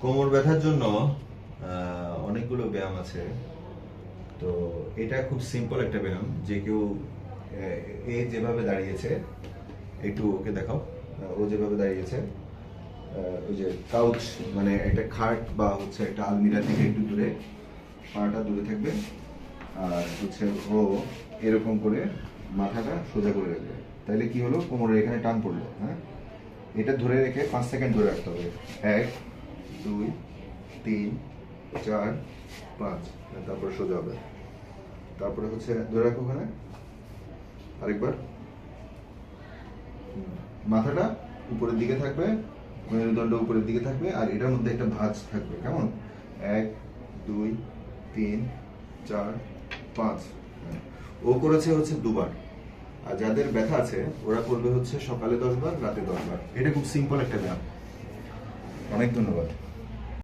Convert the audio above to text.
কোমর ব্যথার জন্য অনেকগুলো ব্যায়াম আছে। তো এটা খুব সিম্পল একটা ব্যায়াম, যে কেউ, এ যেভাবে দাঁড়িয়েছে, একটু ওকে দেখাও। ও যেভাবে দাঁড়িয়েছে ওই যে কাউচ মানে একটা খাট বা হচ্ছে একটা আলমিরা থেকে একটু দূরে, পাটা দূরে থাকবে। আর হচ্ছে ও এরকম করে মাথাটা সোজা করে রাখবে। তাহলে কি হলো? কোমরের এখানে টান পড়ল হ্যাঁ? এটা ধরে রেখে পাঁচ সেকেন্ড ধরে রাখতে হবে। এক দুই, তিন, চার, পাঁচ। তারপরে সোজা হবে। তারপরে হচ্ছে, ধরে রাখো ওখানে। আরেকবার। মাথাটা উপরের দিকে থাকবে, মেরুদণ্ড উপরের দিকে থাকবে, আর এটার মধ্যে একটা ভাঁজ থাকবে, কেমন? এক, দুই, তিন, চার, পাঁচ। হ্যাঁ। ও করেছে হচ্ছে দুবার। আর যাদের ব্যথা আছে, ওরা করবে হচ্ছে সকালে দশবার, রাতে দশবার। এটা খুব সিম্পল একটা ব্যায়াম। অনেক ধন্যবাদ।